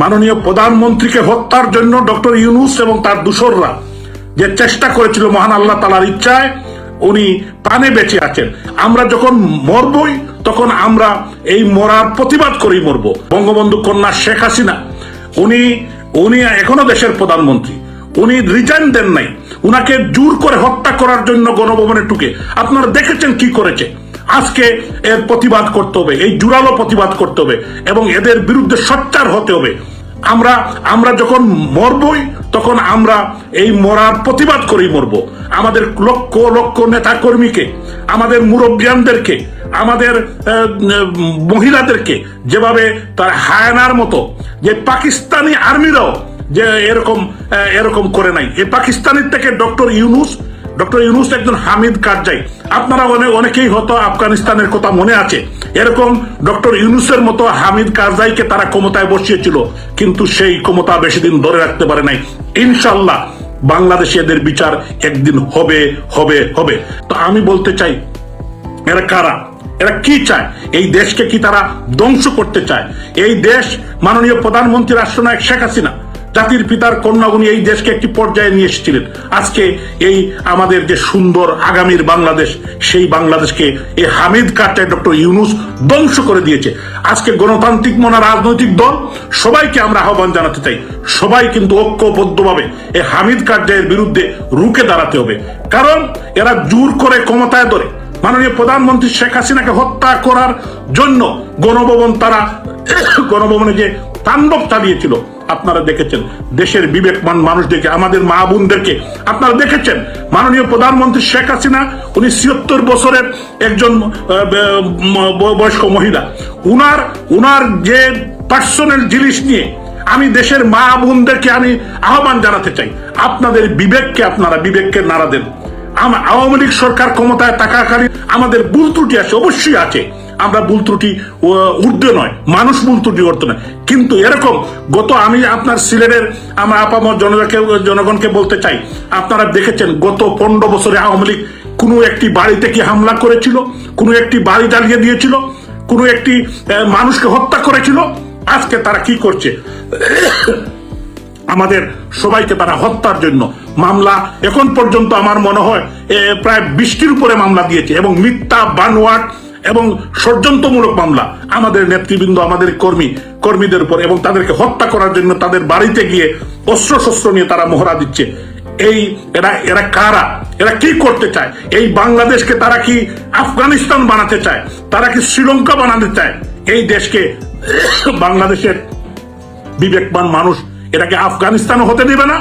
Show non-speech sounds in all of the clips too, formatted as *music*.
মাননীয় প্রধানমন্ত্রীকে হত্যার জন্য ডক্টর ইউনুস এবং তার দূষররা যে চেষ্টা করেছিল মহান আল্লাহ তালার ইচ্ছায়, উনি প্রাণে বেঁচে আছেন। আমরা যখন মরবই, তখন আমরা এই মরার প্রতিবাদ করেই মরব। বঙ্গবন্ধু কন্যা শেখ হাসিনা, উনি উনি এখনও দেশের প্রধানমন্ত্রী। উনি রিজাইন দেন নাই। উনাকে জোর করে হত্যা করার জন্য গণভবনে টুকে আপনারা দেখেছেন কি করেছে? আজকে এর প্রতিবাদ করতে হবে, এই জোরালো প্রতিবাদ করতে হবে এবং এদের বিরুদ্ধে সচ্চার হতে হবে। আমরা আমরা যখন মরবই, তখন আমরা এই মরার প্রতিবাদ করেই মরব। আমাদের লক্ষ লক্ষ নেতা কর্মীকে আমাদের মুরব্বিয়ানদেরকে, আমাদের মহিলাদেরকে, যেভাবে তার হায়ানার মতো, যে পাকিস্তানি আর্মিরাও যে এরকম এরকম করে নাই। এই পাকিস্তানের থেকে ডক্টর ইউনুস ডক্টর ইউনুস একজন হামিদ কারজাই। আপনারা অনেক অনেকেই হয়তো আফগানিস্তানের কথা মনে আছে। এরকম ডক্টর ইউনুসের মতো হামিদ কারজাইকে তারা ক্ষমতায় বসিয়েছিল। কিন্তু সেই ক্ষমতা বেশি দিন ধরে রাখতে পারে নাই। ইনশাল্লাহ বাংলাদেশে এদের বিচার একদিন হবে হবে হবে। তো আমি বলতে চাই, এরা কারা? এরা কি চায়? এই দেশকে কি তারা ধ্বংস করতে চায়? এই দেশ মাননীয় প্রধানমন্ত্রী রাষ্ট্রনায়ক শেখ হাসিনা জাতির পিতার কন্যা এই দেশকে একটি পর্যায়ে নিয়ে এসেছিলেন। আজকে এই আমাদের যে সুন্দর আগামীর বাংলাদেশ, সেই বাংলাদেশকে এই হামিদ কারটায় ডক্টর ইউনুস ধ্বংস করে দিয়েছে। আজকে গণতান্ত্রিক মনা রাজনৈতিক দল, সবাইকে আমরা আহ্বান জানাতে চাই। সবাই কিন্তু ঐক্যবদ্ধভাবে এই হামিদ কারজাইয়ের বিরুদ্ধে রুখে দাঁড়াতে হবে। কারণ এরা জোর করে ক্ষমতায় ধরে। মাননীয় প্রধানমন্ত্রী শেখ হাসিনাকে হত্যা করার জন্য গণভবন তারা, *coughs* গণভবনে যে তাণ্ডব চালিয়েছিল, আপনারা দেখেছেন, দেশের বিবেকমান মানুষদেরকে, আমাদের মা বোনদেরকে, আপনারা দেখেছেন, মাননীয় প্রধানমন্ত্রী শেখ হাসিনা, উনি ছিয়াত্তর বছরের একজন বয়স্ক মহিলা। উনার উনার যে পার্সোনাল জিনিস নিয়ে আমি দেশের মা বোনদেরকে আমি আহ্বান জানাতে চাই। আপনাদের বিবেককে আপনারা, বিবেককে নাড়া দেন। আওয়ামী লীগ সরকার ক্ষমতায় থাকাকালীন আমাদের ভুল ত্রুটি আছে, অবশ্যই আছে। আমরা ভুল ত্রুটি ঊর্ধ্বে নয়, মানুষ ভুল ত্রুটি করতে নয় কিন্তু এরকম, গত আমি আপনার সিলেটের আমার আপামর জনতাকে জনগণকে বলতে চাই, আপনারা দেখেছেন, গত পনেরো বছরে আওয়ামী লীগ কোনো একটি বাড়িতে কি হামলা করেছিল, কোনো একটি বাড়ি জ্বালিয়ে দিয়েছিল, কোনো একটি মানুষকে হত্যা করেছিল? আজকে তারা কি করছে? আমাদের সবাইকে তারা হত্যার জন্য মামলা এখন পর্যন্ত আমার মনে হয় প্রায় বৃষ্টির উপরে মামলা দিয়েছে এবং মিথ্যা, বানোয়াট এবং ষড়যন্ত্রমূলক মামলা আমাদের নেতৃবৃন্দ, আমাদের কর্মী, কর্মীদের উপর এবং তাদেরকে হত্যা করার জন্য তাদের বাড়িতে গিয়ে অস্ত্র শস্ত্র নিয়ে তারা মহড়া দিচ্ছে। এই, এরা এরা কারা? এরা কি করতে চায়? এই বাংলাদেশকে তারা কি আফগানিস্তান বানাতে চায়? তারা কি শ্রীলঙ্কা বানাতে চায়? এই দেশকে বাংলাদেশের বিবেকবান মানুষ এটাকে আফগানিস্তানও হতে দিবে না,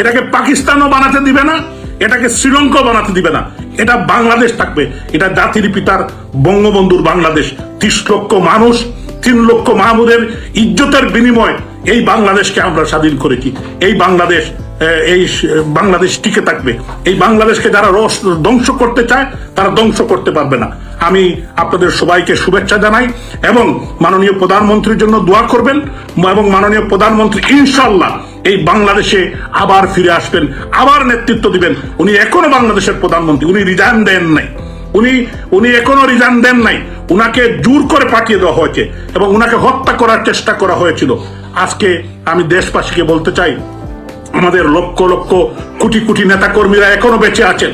এটাকে পাকিস্তানও বানাতে দিবে না, এটাকে শ্রীলঙ্কাও বানাতে দিবে না। এটা বাংলাদেশ থাকবে, এটা জাতির পিতার বঙ্গবন্ধুর বাংলাদেশ। ত্রিশ লক্ষ মানুষ, তিন লক্ষ মাহমুদের ইজ্জতের বিনিময় এই বাংলাদেশকে আমরা স্বাধীন করেছি। এই বাংলাদেশ এই বাংলাদেশ টিকে থাকবে। এই বাংলাদেশকে যারা রস, ধ্বংস করতে চায়, তারা ধ্বংস করতে পারবে না। আমি আপনাদের সবাইকে শুভেচ্ছা জানাই এবং মাননীয় প্রধানমন্ত্রীর জন্য দোয়া করবেন এবং মাননীয় প্রধানমন্ত্রী ইনশাল্লাহ এই বাংলাদেশে আবার ফিরে আসবেন, আবার নেতৃত্ব দিবেন। উনি এখনও বাংলাদেশের প্রধানমন্ত্রী, উনি রিজাইন দেন নাই। উনি উনি এখনও রিজাইন দেন নাই। উনাকে জোর করে পাঠিয়ে দেওয়া হয়েছে এবং উনাকে হত্যা করার চেষ্টা করা হয়েছিল। আজকে আমি দেশবাসীকে বলতে চাই আমাদের লক্ষ লক্ষ কোটি কোটি নেতা কর্মীরা এখনও বেঁচে আছেন।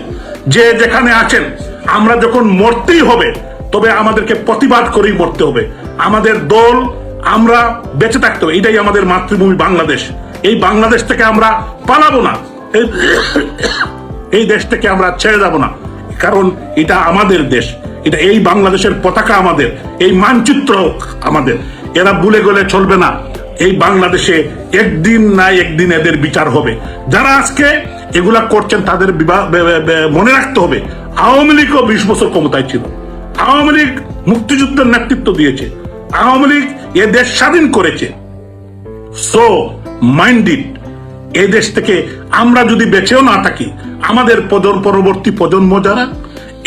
যে যেখানে আছেন, আমরা যখন মরতেই হবে, তবে আমাদেরকে প্রতিবাদ করেই মরতে হবে। আমাদের দল, আমরা বেঁচে থাকতে হবে। এটাই আমাদের মাতৃভূমি বাংলাদেশ। এই বাংলাদেশ থেকে আমরা পালাবো না। এই- *coughs* দেশ থেকে আমরা ছেড়ে যাব না। কারণ এটা আমাদের দেশ। এটা এই বাংলাদেশের পতাকা আমাদের। এই মানচিত্র আমাদের। এরা ভুলে গেলে চলবে না। এই বাংলাদেশে একদিন না একদিন এদের বিচার হবে। যারা আজকে এগুলা করছেন তাদের মনে রাখতে হবে, আওয়ামী লীগও বিশ বছর ক্ষমতায় ছিল। আওয়ামী লীগ মুক্তিযুদ্ধের নেতৃত্ব দিয়েছে। আওয়ামী লীগ এ দেশ স্বাধীন করেছে। সো মাইন্ডেড এই দেশ থেকে আমরা যদি বেঁচেও না থাকি, আমাদের পদর পরবর্তী প্রজন্ম যারা,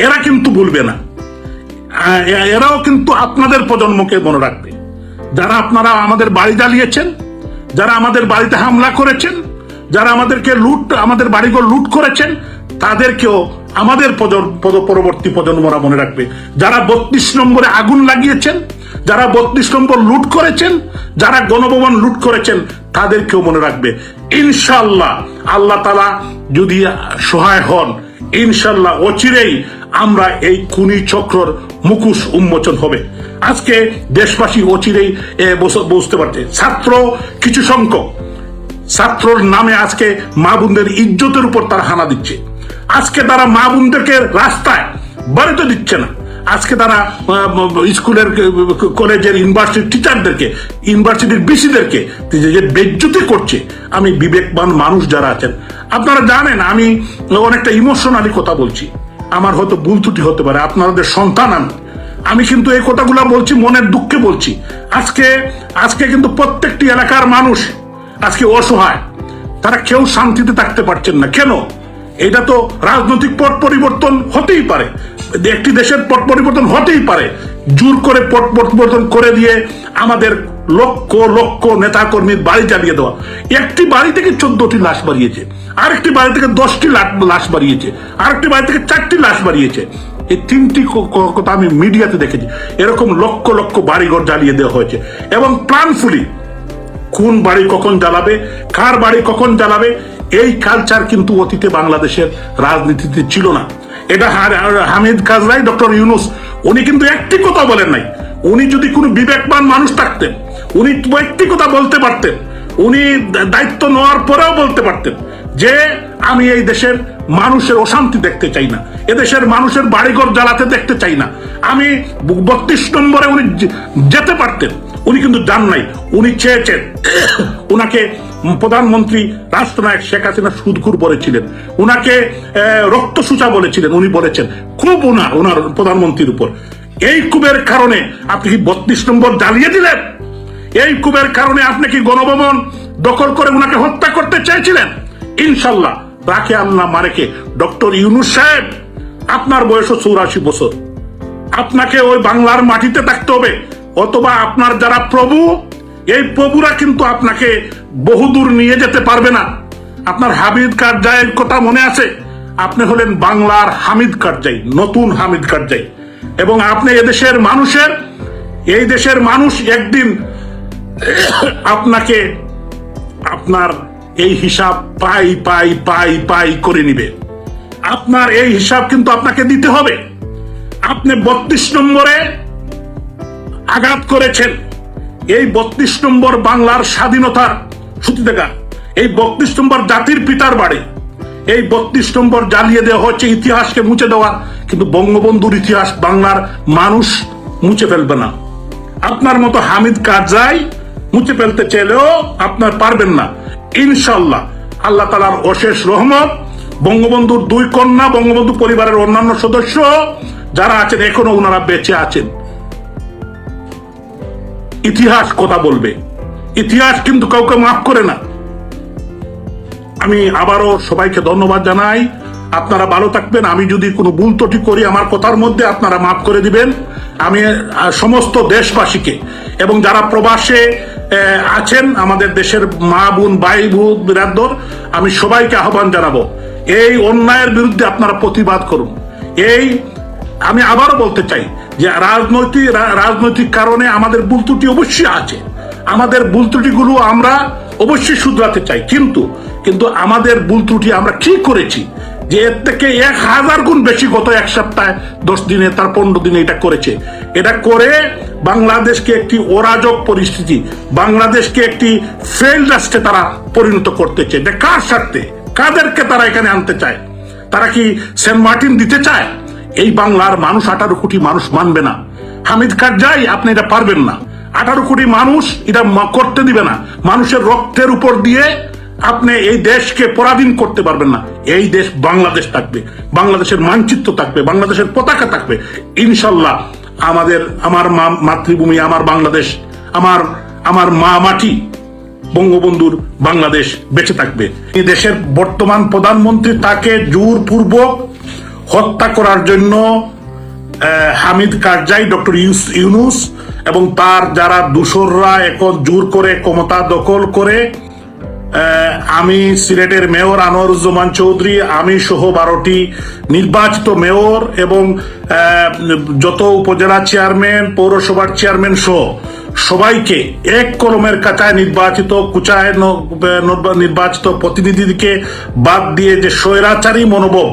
এরা কিন্তু ভুলবে না। এরাও কিন্তু আপনাদের প্রজন্মকে মনে রাখবে। যারা আপনারা আমাদের বাড়ি জ্বালিয়েছেন, যারা আমাদের বাড়িতে হামলা করেছেন, যারা আমাদেরকে লুট, আমাদের বাড়িঘর লুট করেছেন, তাদেরকেও আমাদের পরবর্তী প্রজন্মরা মনে রাখবে। যারা বত্রিশ নম্বরে আগুন লাগিয়েছেন, যারা বত্রিশ নম্বর লুট করেছেন, যারা গণভবন লুট করেছেন, তাদেরকেও মনে রাখবে। ইনশাল্লাহ আল্লাহ তালা যদি সহায় হন ইনশাল্লাহ অচিরেই আমরা এই কুনি চক্রর মুখোশ উন্মোচন হবে। আজকে দেশবাসী অচিরেই বুঝতে পারছে। ছাত্র কিছু সংখ্যক। ছাত্রর নামে আজকে মা বোনদের ইজ্জতের উপর তারা হানা দিচ্ছে। আজকে তারা মা বোনদেরকে রাস্তায় বাড়িতে দিচ্ছে না। আজকে তারা স্কুলের কলেজের ইউনিভার্সিটির টিচারদেরকে, ইউনিভার্সিটির বিসিদেরকে যে বেজ্জতি করছে। আমি বিবেকবান মানুষ যারা আছেন, আপনারা জানেন, আমি অনেকটা ইমোশনালি কথা বলছি। আমার হয়তো ভুল ত্রুটি হতে পারে, আপনাদের সন্তান আমি। আমি কিন্তু এই কথাগুলো বলছি, মনের দুঃখে বলছি। আজকে আজকে কিন্তু প্রত্যেকটি এলাকার মানুষ আজকে অসহায়। তারা কেউ শান্তিতে থাকতে পারছেন না। কেন? এটা তো রাজনৈতিক পট পরিবর্তন হতেই পারে। একটি দেশের পট পরিবর্তন হতেই পারে। জোর করে পট পরিবর্তন করে দিয়ে আমাদের লক্ষ লক্ষ নেতা কর্মীর বাড়ি জ্বালিয়ে দেওয়া। একটি বাড়ি থেকে চোদ্দটি লাশ বাড়িয়েছে। আরেকটি বাড়ি থেকে দশটি লাশ বাড়িয়েছে। আরেকটি বাড়ি থেকে চারটি লাশ বাড়িয়েছে। এই তিনটি কথা আমি মিডিয়াতে দেখেছি। এরকম লক্ষ লক্ষ বাড়িঘর জ্বালিয়ে দেওয়া হয়েছে। এবং প্রাণফুলি কোন বাড়ি কখন জ্বালাবে, কার বাড়ি কখন জ্বালাবে, এই কালচার কিন্তু অতীতে বাংলাদেশের রাজনীতিতে ছিল না। এটা হামিদ কাজরাই, ডক্টর ইউনুস, উনি কিন্তু একটি কথা বলেন নাই। উনি যদি কোনো বিবেকবান মানুষ থাকতেন, উনি একটি কথা বলতে পারতেন। উনি দায়িত্ব নেওয়ার পরেও বলতে পারতেন। যে আমি এই দেশের মানুষের অশান্তি দেখতে চাই না, এদেশের মানুষের বাড়িঘর জ্বালাতে দেখতে চাই না। আমি বত্রিশ নম্বরে উনি যেতে পারতেন, উনি কিন্তু যান নাই, উনি চেয়েছেন। *coughs* উনাকে প্রধানমন্ত্রী রাষ্ট্রনায়ক শেখ হাসিনা সুদখুর বলেছিলেন, উনাকে রক্ত সূচা বলেছিলেন, উনি বলেছেন, খুব উনার ওনার প্রধানমন্ত্রীর উপর। এই কুবের কারণে আপনি কি বত্রিশ নম্বর জ্বালিয়ে দিলেন? এই কুবের কারণে আপনি কি গণভবন দখল করে উনাকে হত্যা করতে চেয়েছিলেন? ইনশাল্লাহ রাখে আল্লাহ মারেকে ডক্টর ইউনুস সাহেব, আপনার বয়স চৌরাশি বছর। আপনাকে ওই বাংলার মাটিতে থাকতে হবে, অথবা আপনার যারা প্রভু, এই প্রভুরা কিন্তু আপনাকে বহুদূর নিয়ে যেতে পারবে না। আপনার হামিদ কারজাইয়ের কথা মনে আছে? আপনি হলেন বাংলার হামিদ কারজাই, নতুন হামিদ কারজাই। এবং আপনি এদেশের মানুষের, এই দেশের মানুষ একদিন আপনাকে আপনার এই হিসাব পাই পাই পাই পাই করে নিবে। আপনার এই হিসাব কিন্তু আপনাকে দিতে হবে। আপনি বত্রিশ নম্বরে আঘাত করেছেন। এই বত্রিশ নম্বর বাংলার স্বাধীনতার দেখা এই বত্রিশ নম্বর জাতির পিতার বাড়ি। এই বত্রিশ নম্বর জ্বালিয়ে দেওয়া হচ্ছে ইতিহাসকে মুছে দেওয়া। কিন্তু বঙ্গবন্ধুর ইতিহাস বাংলার মানুষ মুছে ফেলবে না। আপনার মতো হামিদ কারজাই মুছে ফেলতে চাইলেও আপনার পারবেন না। ইনশাল্লাহ। আল্লাহ তালার অশেষ রহমত। বঙ্গবন্ধুর দুই কন্যা, বঙ্গবন্ধু পরিবারের অন্যান্য সদস্য, যারা আছেন, এখনও ওনারা বেঁচে আছেন। ইতিহাস কথা বলবে। ইতিহাস কিন্তু কাউকে মাফ করে না। আমি আবারও সবাইকে ধন্যবাদ জানাই। আপনারা ভালো থাকবেন। আমি যদি কোনো ভুল ত্রুটি করি, আমার কথার মধ্যে আপনারা মাফ করে দিবেন। আমি সমস্ত দেশবাসীকে এবং যারা প্রবাসে আছেন আমাদের দেশের মা বোন, ভাই বোন বিরাদর আমি সবাইকে আহ্বান জানাব, এই অন্যায়ের বিরুদ্ধে আপনারা প্রতিবাদ করুন। এই, আমি আবারও বলতে চাই যে রাজনৈতিক রাজনৈতিক কারণে আমাদের ভুল ত্রুটি অবশ্যই আছে। আমাদের ভুল ত্রুটিগুলো আমরা অবশ্যই শুধরাতে চাই। কিন্তু কিন্তু আমাদের ভুল ত্রুটি আমরা কি করেছি। যে এর থেকে এক হাজার গুণ বেশি গত এক সপ্তাহে, দশ দিনে, তার পনেরো দিনে এটা করেছে। এটা করে বাংলাদেশকে একটি অরাজক পরিস্থিতি, বাংলাদেশকে একটি ফেল রাষ্ট্রে তারা পরিণত করতে চায় এটা কার স্বার্থে? কাদেরকে তারা এখানে আনতে চায়? তারা কি সেন্ট মার্টিন দিতে চায়? এই বাংলার মানুষ আঠারো কোটি মানুষ মানবে না। হামিদ কারজাই আপনি এটা পারবেন না। আঠারো কোটি মানুষ এটা করতে দিবে না। মানুষের রক্তের উপর দিয়ে আপনি এই দেশকে পরাধীন করতে পারবেন না। এই দেশ বাংলাদেশ থাকবে, বাংলাদেশের মানচিত্র থাকবে, বাংলাদেশের পতাকা থাকবে। ইনশাল্লাহ আমাদের, আমার মাতৃভূমি, আমার বাংলাদেশ, আমার আমার মা মাটি, বঙ্গবন্ধুর বাংলাদেশ বেঁচে থাকবে। এই দেশের বর্তমান প্রধানমন্ত্রী তাকে জোরপূর্বক হত্যা করার জন্য হামিদ কারজাই, ডক্টর ইউনুস এবং তার যারা দূষররা এখন জোর করে, ক্ষমতা দখল করে আমি সিলেটের মেয়র আনোয়ারুজ্জামান চৌধুরী, আমি সহ বারোটি নির্বাচিত মেয়র এবং যত উপজেলা চেয়ারম্যান, পৌরসভার চেয়ারম্যান সহ সবাইকে এক কলমের কাঁচায় নির্বাচিত, কুচায় নির্বাচিত প্রতিনিধিকে বাদ দিয়ে যে স্বৈরাচারী মনোভাব,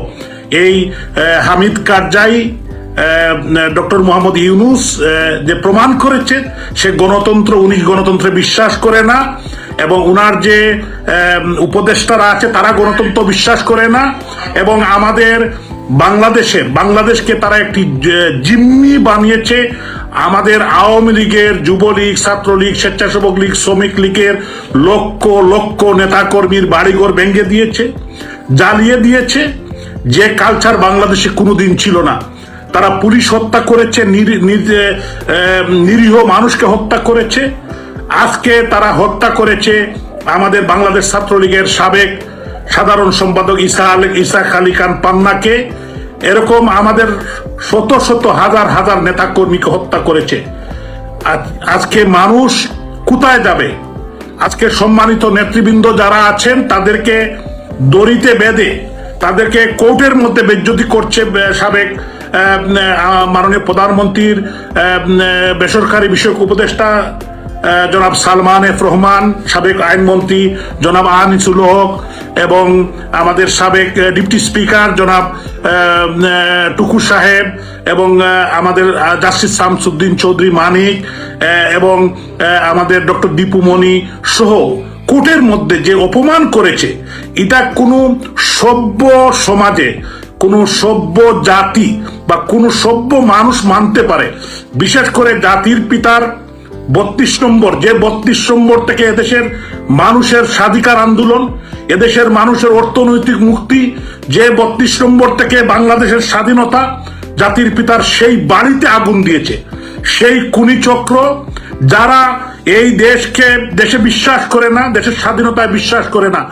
এই হামিদ কারজাই ডক্টর মোহাম্মদ ইউনুস যে প্রমাণ করেছে, সে গণতন্ত্র, উনি গণতন্ত্রে বিশ্বাস করে না। এবং ওনার যে উপদেষ্টারা আছে, তারা গণতন্ত্র বিশ্বাস করে না। এবং আমাদের বাংলাদেশে, বাংলাদেশকে তারা একটি জিম্মি বানিয়েছে। আমাদের আওয়ামী লীগের যুবলীগ, ছাত্রলীগ, স্বেচ্ছাসেবক লীগ, শ্রমিক লীগের লক্ষ লক্ষ নেতাকর্মীর বাড়িঘর ভেঙে দিয়েছে, জ্বালিয়ে দিয়েছে। যে কালচার বাংলাদেশে কোনোদিন ছিল না। তারা পুলিশ হত্যা করেছে, নির- নির- নিরীহ মানুষকে হত্যা করেছে। আজকে তারা হত্যা করেছে আমাদের বাংলাদেশ ছাত্রলীগের সাবেক সাধারণ সম্পাদক ইসা আলী ইসা আলী খান পান্নাকে। এরকম আমাদের শত শত হাজার হাজার নেতা কর্মীকে হত্যা করেছে। আজ- আজকে মানুষ কোথায় যাবে? আজকে সম্মানিত নেতৃবৃন্দ যারা আছেন, তাদেরকে দড়িতে বেঁধে, তাদেরকে কোর্টের মধ্যে বেজ্জতি করছে সাবেক মাননীয় প্রধানমন্ত্রীর বেসরকারি বিষয়ক উপদেষ্টা জনাব সালমান এফ রহমান, সাবেক আইনমন্ত্রী জনাব আনিসুল হক এবং আমাদের সাবেক ডিপটি স্পিকার জনাব টুকু সাহেব এবং আমাদের জাস্টিস শামসুদ্দিন চৌধুরী মানিক এবং আমাদের ডক্টর দীপু মণি সহ কোর্টের মধ্যে যে অপমান করেছে, এটা কোনো সভ্য সমাজে, কোনো সভ্য জাতি বা কোনো সভ্য মানুষ মানতে পারে। বিশেষ করে জাতির পিতার বত্রিশ নম্বর, যে বত্রিশ নম্বর থেকে এদেশের মানুষের স্বাধিকার আন্দোলন, এদেশের মানুষের অর্থনৈতিক মুক্তি, যে বত্রিশ নম্বর থেকে বাংলাদেশের স্বাধীনতা, জাতির পিতার সেই বাড়িতে আগুন দিয়েছে। সেই কুনি চক্র যারা এই দেশকে, দেশে বিশ্বাস করে না, দেশের স্বাধীনতায় বিশ্বাস করে না,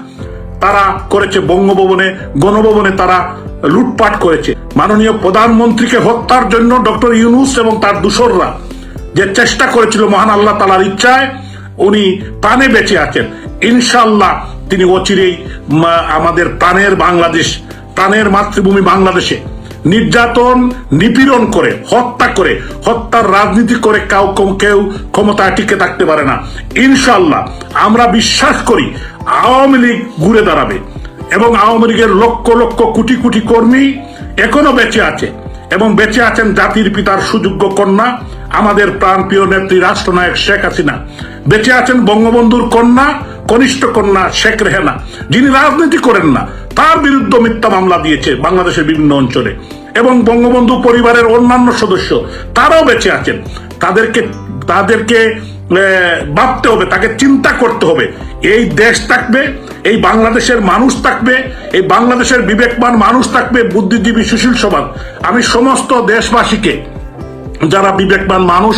তারা করেছে বঙ্গভবনে, গণভবনে তারা লুটপাট করেছে। মাননীয় প্রধানমন্ত্রীকে হত্যার জন্য ডক্টর ইউনুস এবং তার দূষররা যে চেষ্টা করেছিল মহান আল্লাহ তালার ইচ্ছায়, উনি প্রাণে বেঁচে আছেন। ইনশাল্লাহ তিনি অচিরেই আমাদের প্রাণের বাংলাদেশ, প্রাণের মাতৃভূমি বাংলাদেশে নির্যাতন, নিপীড়ন করে, হত্যা করে, হত্যার রাজনীতি করে কাউ কেউ- ক্ষমতায় টিকে থাকতে পারে না। ইনশাল্লাহ আমরা বিশ্বাস করি আওয়ামী লীগ ঘুরে দাঁড়াবে এবং আওয়ামী লীগের লক্ষ লক্ষ কোটি কোটি কর্মী এখনও বেঁচে আছে এবং বেঁচে আছেন জাতির পিতার সুযোগ্য কন্যা আমাদের প্রাণপ্রিয় নেত্রী রাষ্ট্রনায়ক শেখ হাসিনা। বেঁচে আছেন বঙ্গবন্ধুর কন্যা, কনিষ্ঠ কন্যা শেখ রেহেনা। যিনি রাজনীতি করেন না, তার বিরুদ্ধে মিথ্যা মামলা দিয়েছে বাংলাদেশের বিভিন্ন অঞ্চলে। এবং বঙ্গবন্ধু পরিবারের অন্যান্য সদস্য, তারাও বেঁচে আছেন। তাদেরকে তাদেরকে ভাবতে হবে, তাকে চিন্তা করতে হবে। এই দেশ থাকবে, এই বাংলাদেশের মানুষ থাকবে, এই বাংলাদেশের বিবেকবান মানুষ থাকবে, বুদ্ধিজীবী সুশীল সমাজ। আমি সমস্ত দেশবাসীকে যারা বিবেকবান মানুষ,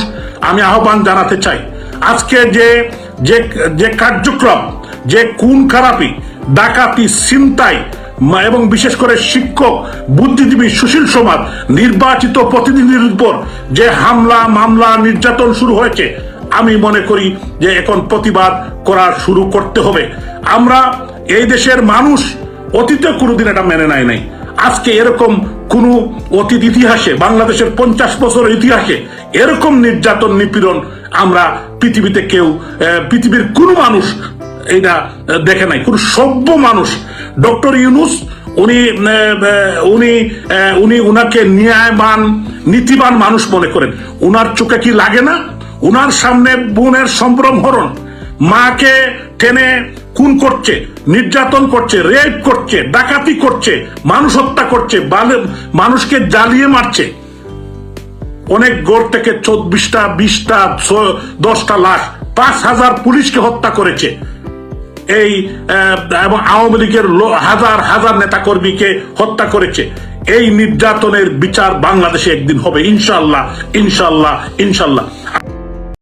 আমি আহ্বান জানাতে চাই। আজকে যে যে যে কার্যক্রম, যে খুন খারাপি, ডাকাতি চিন্তাই এবং বিশেষ করে শিক্ষক, বুদ্ধিজীবী সুশীল সমাজ, নির্বাচিত প্রতিনিধির উপর যে হামলা, মামলা, নির্যাতন শুরু হয়েছে, আমি মনে করি যে এখন প্রতিবাদ করা শুরু করতে হবে। আমরা এই দেশের মানুষ, অতীতে কোনোদিন এটা মেনে নেয় নাই। আজকে এরকম কোন অতীত ইতিহাসে, বাংলাদেশের পঞ্চাশ বছরের ইতিহাসে এরকম নির্যাতন, নিপীড়ন আমরা পৃথিবীতে কেউ পৃথিবীর কোন মানুষ এটা দেখে নাই। কোন সভ্য মানুষ। ডক্টর ইউনুস, উনি উনি উনি উনাকে ন্যায়বান, নীতিবান মানুষ মনে করেন। উনার চোখে কি লাগে না? উনার সামনে বোনের সম্ভ্রম হরণ। মাকে টেনে খুন করছে, নির্যাতন করছে, রেপ করছে, ডাকাতি করছে, মানুষ হত্যা করছে মানুষকে জ্বালিয়ে মারছে। অনেক গড় থেকে চব্বিশটা, বিশটা দশটা লাখ পাঁচ হাজার পুলিশকে হত্যা করেছে। এই এবং আওয়ামী লীগের হাজার হাজার নেতাকর্মীকে হত্যা করেছে। এই নির্যাতনের বিচার বাংলাদেশে একদিন হবে। ইনশাল্লাহ ইনশাল্লাহ ইনশাল্লাহ।